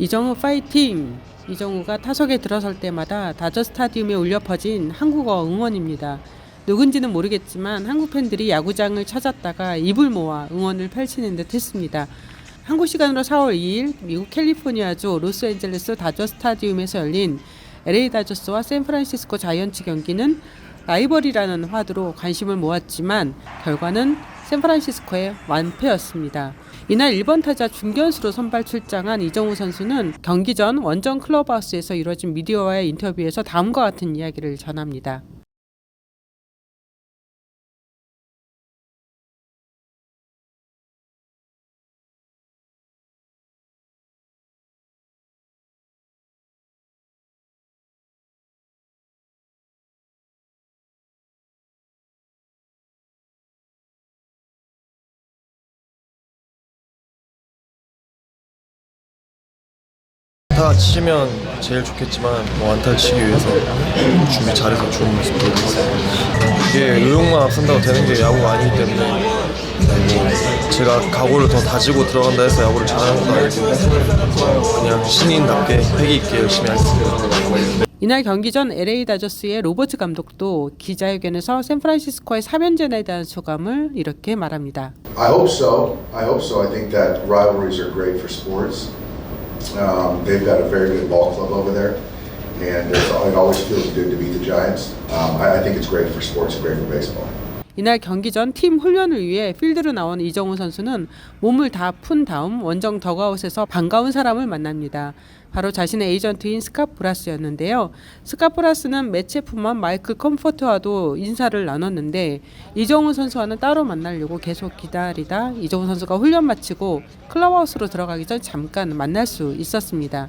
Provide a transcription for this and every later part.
이정우 파이팅! 이정우가 타석에 들어설 때마다 다저 스타디움에 울려 퍼진 한국어 응원입니다. 누군지는 모르겠지만 한국 팬들이 야구장을 찾았다가 입을 모아 응원을 펼치는 듯 했습니다. 한국 시간으로 4월 2일 미국 캘리포니아주 로스앤젤레스 다저 스타디움에서 열린 LA 다저스와 샌프란시스코 자이언츠 경기는 라이벌이라는 화두로 관심을 모았지만 결과는 샌프란시스코의 완패였습니다. 이날 1번 타자 중견수로 선발 출장한 이정우 선수는 경기 전 원정 클럽하우스에서 이뤄진 미디어와의 인터뷰에서 다음과 같은 이야기를 전합니다. 안타 치면 제일 좋겠지만 뭐 안타 치기 위해서 준비 잘해서 좋은 모습 보여드렸습니다. 이게 의욕만 앞선다고 되는 게 야구가 아니기 때문에 뭐 제가 각오를 더 다지고 들어간다 해서 야구를 잘하는 것도 아니고 그냥 신인답게 패기 있게 열심히 하겠습니다. 이날 경기 전 LA 다저스의 로버츠 감독도 기자회견에서 샌프란시스코의 3연전에 대한 소감을 이렇게 말합니다. I hope so. I hope so. I think that rivalries are great for sports. Um, they've got a very good ball club over there, and it's, it always feels good to beat the Giants. Um, I, I think it's great for sports great for baseball. 이날 경기 전 팀 훈련을 위해 필드로 나온 이정우 선수는 몸을 다 푼 다음 원정 더그아웃에서 반가운 사람을 만납니다. 바로 자신의 에이전트인 스카프라스였는데요. 스카프라스는 매체프만 마이클 컴포트와도 인사를 나눴는데 이정우 선수와는 따로 만나려고 계속 기다리다 이정우 선수가 훈련 마치고 클럽하우스로 들어가기 전 잠깐 만날 수 있었습니다.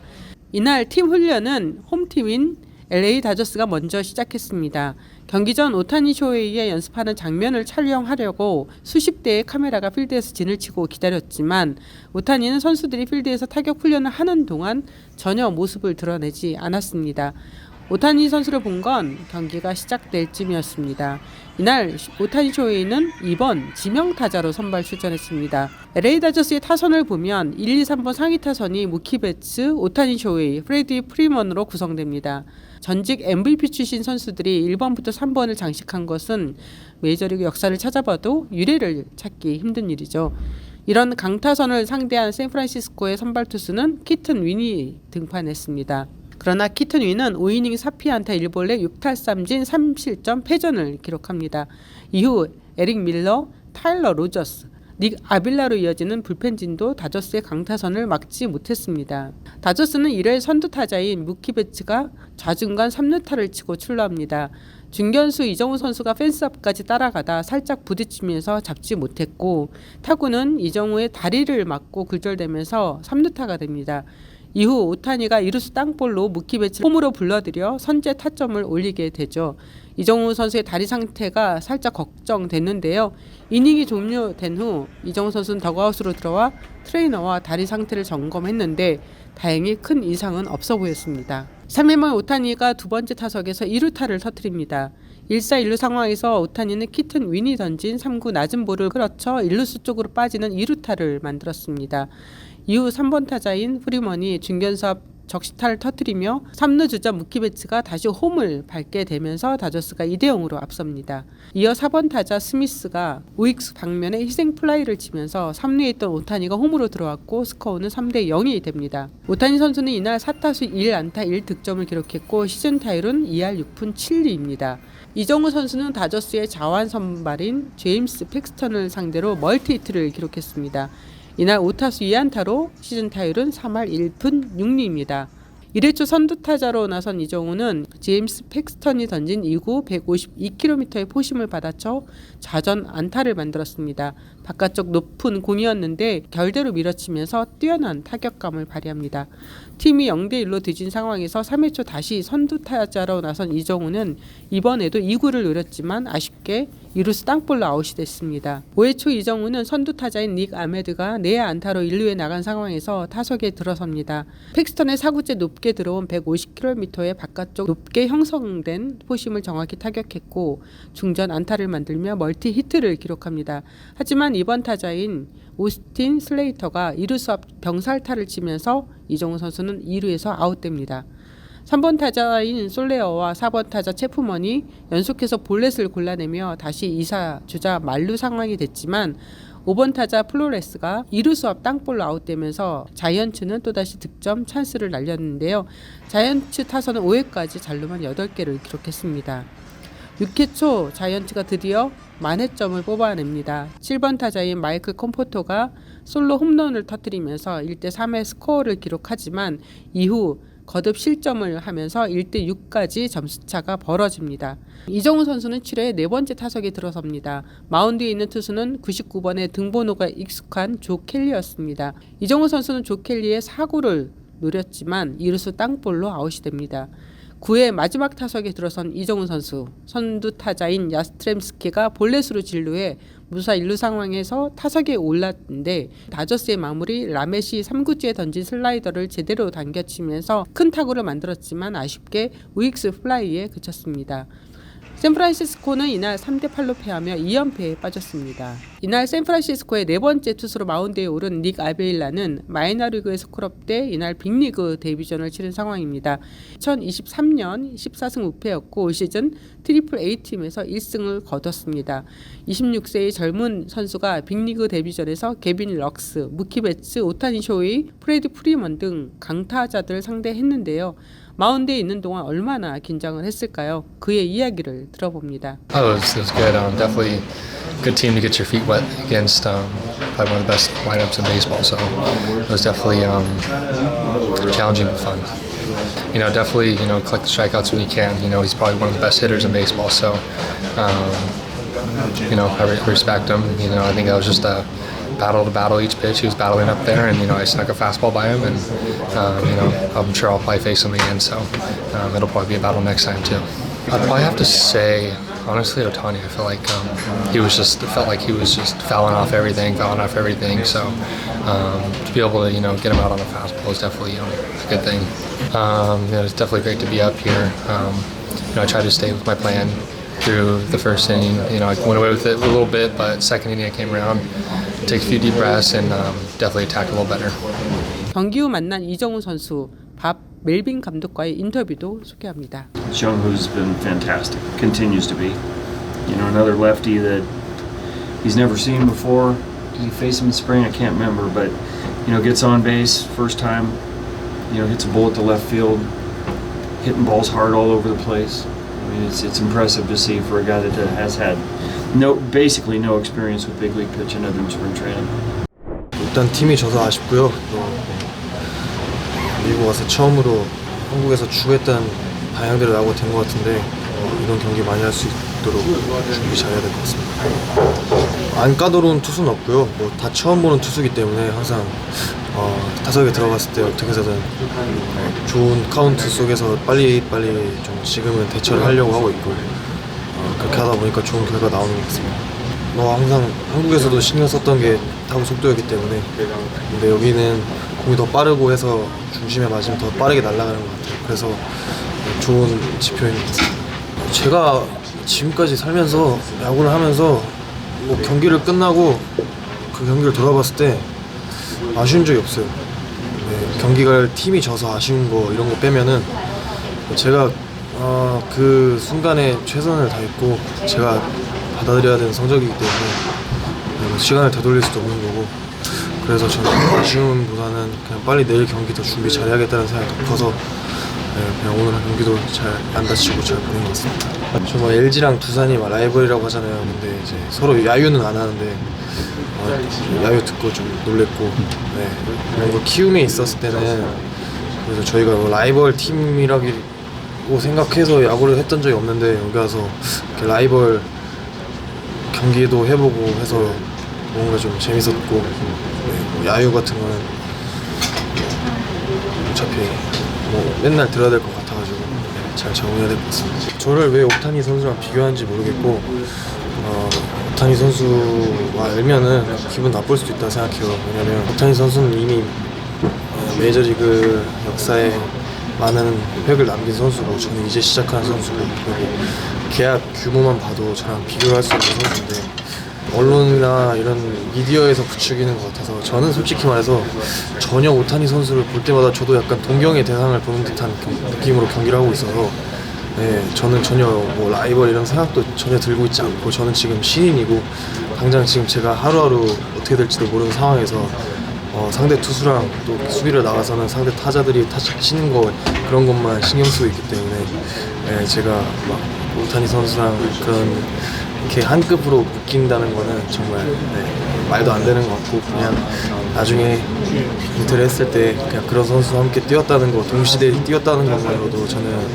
이날 팀 훈련은 홈팀인 LA 다저스가 먼저 시작했습니다. 경기 전 오타니 쇼헤이의 연습하는 장면을 촬영하려고 수십 대의 카메라가 필드에서 진을 치고 기다렸지만 오타니는 선수들이 필드에서 타격 훈련을 하는 동안 전혀 모습을 드러내지 않았습니다. 오타니 선수를 본 건 경기가 시작될 쯤이었습니다. 이날 오타니 쇼헤이는 2번 지명 타자로 선발 출전했습니다. LA 다저스의 타선을 보면 1, 2, 3번 상위 타선이 무키 베츠, 오타니 쇼헤이, 프레디 프리먼으로 구성됩니다. 전직 MVP 출신 선수들이 1번부터 3번을 장식한 것은 메이저리그 역사를 찾아봐도 유례를 찾기 힘든 일이죠. 이런 강타선을 상대한 샌프란시스코의 선발 투수는 키튼 윈이 등판했습니다. 그러나 윈은 5이닝 4피안타 1볼넷 6탈3진 3실점 패전을 기록합니다. 이후 에릭 밀러, 타일러 로저스, 닉 아빌라로 이어지는 불펜진도 다저스의 강타선을 막지 못했습니다. 다저스는 1회 선두 타자인 무키 베츠가 좌중간 3루타를 치고 출루합니다. 중견수 이정우 선수가 펜스 앞까지 따라가다 살짝 부딪히면서 잡지 못했고 타구는 이정우의 다리를 맞고 굴절되면서 3루타가 됩니다. 이후 오타니가 이루스 땅볼로 무키베츠 홈으로 불러들여 선제 타점을 올리게 되죠. 이정우 선수의 다리 상태가 살짝 걱정됐는데요. 이닝이 종료된 후 이정우 선수는 더그아웃으로 들어와 트레이너와 다리 상태를 점검했는데 다행히 큰 이상은 없어 보였습니다. 3회말 오타니가 두 번째 타석에서 2루타를 터뜨립니다. 1사 1루 상황에서 오타니는 키튼 윈이 던진 3구 낮은 볼을 끌어쳐 1루수 쪽으로 빠지는 2루타를 만들었습니다. 이후 3번 타자인 프리먼이 중견섭 적시타를 터뜨리며 3루 주자 무키베츠가 다시 홈을 밟게 되면서 다저스가 2대 0으로 앞섭니다. 이어 4번 타자 스미스가 우익수 방면에 희생 플라이를 치면서 3루에 있던 오타니가 홈으로 들어왔고 스코어는 3대 0이 됩니다. 오타니 선수는 이날 4타수 1안타 1득점을 기록했고 시즌 타율은 2할 6푼 7리입니다. 이정우 선수는 다저스의 자완 선발인 제임스 팩스턴을 상대로 멀티히트를 기록했습니다. 이날 5타수 2안타로 시즌 타율은 3할 1푼 6리입니다. 1회초 선두 타자로 나선 이정우는 제임스 팩스턴이 던진 2구 152km의 포심을 받아쳐 좌전 안타를 만들었습니다. 바깥쪽 높은 공이었는데 결대로 밀어치면서 뛰어난 타격감을 발휘합니다. 팀이 0대 1로 뒤진 상황에서 3회 초 다시 선두 타자로 나선 이정우는 이번에도 2구를 노렸지만 아쉽게 이루스 땅볼로 아웃이 됐습니다. 5회 초 이정우는 선두 타자인 닉 아메드가 내 안타로 1루에 나간 상황에서 타석에 들어섭니다. 팩스턴의 사구째 높게 들어온 150km의 바깥쪽 높게 형성된 포심을 정확히 타격했고 중전 안타를 만들며 멀티 히트를 기록합니다. 하지만 이번 타자인 오스틴 슬레이터가 2루수 앞 병살타를 치면서 이정우 선수는 2루에서 아웃됩니다. 3번 타자인 솔레어와 4번 타자 체프먼이 연속해서 볼넷을 골라내며 다시 2사 주자 만루 상황이 됐지만 5번 타자 플로레스가 2루수 앞 땅볼로 아웃되면서 자이언츠는 또다시 득점 찬스를 날렸는데요. 자이언츠 타선은 5회까지 잘루만 8개를 기록했습니다. 6회 초 자이언츠가 드디어 만회점을 뽑아냅니다. 7번 타자인 마이클 컴포터가 솔로 홈런을 터뜨리면서 1대 3의 스코어를 기록하지만 이후 거듭 실점을 하면서 1대 6까지 점수차가 벌어집니다. 이정우 선수는 7회 네 번째 타석에 들어섭니다. 마운드에 있는 투수는 99번의 등번호가 익숙한 조 켈리였습니다. 이정우 선수는 조 켈리의 사구를 노렸지만 이루수 땅볼로 아웃이 됩니다. 9회 마지막 타석에 들어선 이정우 선수 선두 타자인 야스트렘스키가 볼넷으로 진루해 무사 1루 상황에서 타석에 올랐는데 다저스의 마무리 라메시 3구째에 던진 슬라이더를 제대로 당겨치면서 큰 타구를 만들었지만 아쉽게 우익스 플라이에 그쳤습니다. 샌프란시스코는 이날 3대 8로 패하며 2연패에 빠졌습니다. 이날 샌프란시스코의 네 번째 투수로 마운드에 오른 닉 아베일라는 마이너리그에서 콜업돼 이날 빅리그 데뷔전을 치른 상황입니다. 2023년 14승 5패였고 올 시즌 트리플 A팀에서 1승을 거뒀습니다. 26세의 젊은 선수가 빅리그 데뷔전에서 개빈 럭스, 무키 베츠, 오타니 쇼이, 프레디 프리먼 등 강타자들을 상대했는데요. 마운드에 있는 동안 얼마나 긴장을 했을까요? 그의 이야기를 들어봅니다. Oh, it was, it was good. Team to get your feet wet against. Um, probably one of the best lineups in baseball. So it was definitely um, challenging but fun. You know, definitely you know collect the strikeouts when you can. You know, he's probably one of the best hitters in baseball. So um, you know, I re- respect him. You know, I think that was just a battle to battle each pitch. He was battling up there, and you know, I snuck a fastball by him, and um, you know, I'm sure I'll probably face him again. So um, it'll probably be a battle next time too. I'd probably have to say, honestly, Otani. I feel like um, he was just it felt like he was just fouling off everything, fouling off everything. So um, to be able to you know get him out on a fastball is definitely you know, a good thing. Um, you know, it's definitely great to be up here. Um, you know, I tried to stay with my plan through the first inning. You know, I went away with it a little bit, but second inning I came around, take a few deep breaths, and um, definitely attacked a little better. 경기 후 만난 이정우 선수, 밥 멜빈 감독과의 인터뷰도 소개합니다. Jungwoo's been fantastic, continues to be. You know, another lefty that he's never seen before. Did he face him in spring? I can't remember, but you know, gets on base first time. You know, hits a bullet to left field, hitting balls hard all over the place. I mean, it's it's impressive to see for a guy that has had no, basically no experience with big league pitching other than spring training. 일단 팀이 져서 아쉽고요. 또 미국 와서 처음으로 한국에서 추구했던 방향대로 나오고 된 것 같은데 어, 이런 경기 많이 할 수 있도록 준비 잘해야 될 것 같습니다. 안 까다로운 투수는 없고요. 뭐 다 처음 보는 투수기 때문에 항상 어, 타석에 들어갔을 때 어떻게 해서든 어, 좋은 카운트 속에서 빨리 빨리 좀 지금은 대처를 하려고 하고 있고 어, 그렇게 하다 보니까 좋은 결과 나오는 것 같습니다. 뭐 항상 한국에서도 신경 썼던 게 타구 속도였기 때문에 근데 여기는 공이 더 빠르고 해서 중심에 맞으면 더 빠르게 날아가는 것 같아요. 그래서 좋은 지표인 것 같습니다. 제가 지금까지 살면서 야구를 하면서 뭐 경기를 끝나고 그 경기를 돌아봤을 때 아쉬운 적이 없어요. 네, 경기가 팀이 져서 아쉬운 거 이런 거 빼면은 제가 어, 그 순간에 최선을 다했고 제가 받아들여야 되는 성적이기 때문에 뭐 시간을 되돌릴 수도 없는 거고 그래서 저는 아쉬움보다는 그냥 빨리 내일 경기 더 준비 잘해야겠다는 생각이 더 커서 네, 그냥 오늘 한 경기도 잘 안 다치고 잘 보낸 것 같습니다. 저뭐 LG랑 두산이 막 라이벌이라고 하잖아요. 근데 이제 서로 야유는 안 하는데 어, 야유 듣고 좀 놀랬고 네, 그리고 키움에 있었을 때는 그래서 저희가 뭐 라이벌 팀이라고 생각해서 야구를 했던 적이 없는데 여기 와서 이렇게 라이벌 경기도 해보고 해서 뭔가 좀 재밌었고 네, 뭐 야유 같은 거는 어차피 뭐 맨날 들어야 될 것 같아가지고 네, 잘 적응해야 될 것 같습니다. 저를 왜 옥타니 선수랑 비교하는지 모르겠고 어, 옥타니 선수와 알면은 기분 나쁠 수도 있다 생각해요. 왜냐면 옥타니 선수는 이미 어, 메이저리그 역사에 많은 획을 남긴 선수고 저는 이제 시작하는 선수고 그리고 계약 규모만 봐도 저랑 비교할 수 있는 선수인데 언론이나 이런 미디어에서 부추기는 것 같아서 저는 솔직히 말해서 전혀 오타니 선수를 볼 때마다 저도 약간 동경의 대상을 보는 듯한 경- 느낌으로 경기를 하고 있어서 네, 저는 전혀 뭐 라이벌 이런 생각도 전혀 들고 있지 않고 저는 지금 신인이고 당장 지금 제가 하루하루 어떻게 될지도 모르는 상황에서 어, 상대 투수랑 또 수비를 나가서는 상대 타자들이 타자 치는 거 그런 것만 신경 쓰고 있기 때문에 네, 제가 막 오타니 선수랑 그런 이렇게 한 급으로 묶인다는 거는 정말 네, 말도 안 되는 것 같고 그냥 나중에 인터를 했을 때 그냥 그런 선수와 함께 뛰었다는 거 동시대에 뛰었다는 것만으로도 저는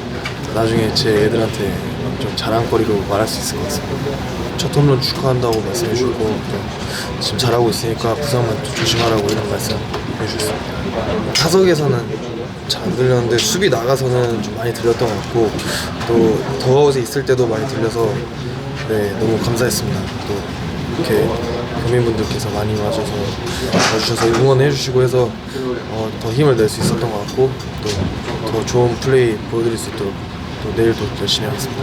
나중에 제 애들한테 좀 자랑거리로 말할 수 있을 것 같습니다. 첫 홈런 축하한다고 말씀해 주고 또 지금 잘하고 있으니까 부상만 좀 조심하라고 이런 말씀 해주셨습니다. 타석에서는 잘 안 들렸는데 수비 나가서는 좀 많이 들렸던 것 같고 또 더아웃에 있을 때도 많이 들려서 네 너무 감사했습니다. 또 이렇게 교민분들께서 많이 와줘서 와주셔서 응원해 주시고 해서 어, 더 힘을 낼 수 있었던 것 같고 또 더 좋은 플레이 보여드릴 수 있도록 또 내일도 열심히 하겠습니다.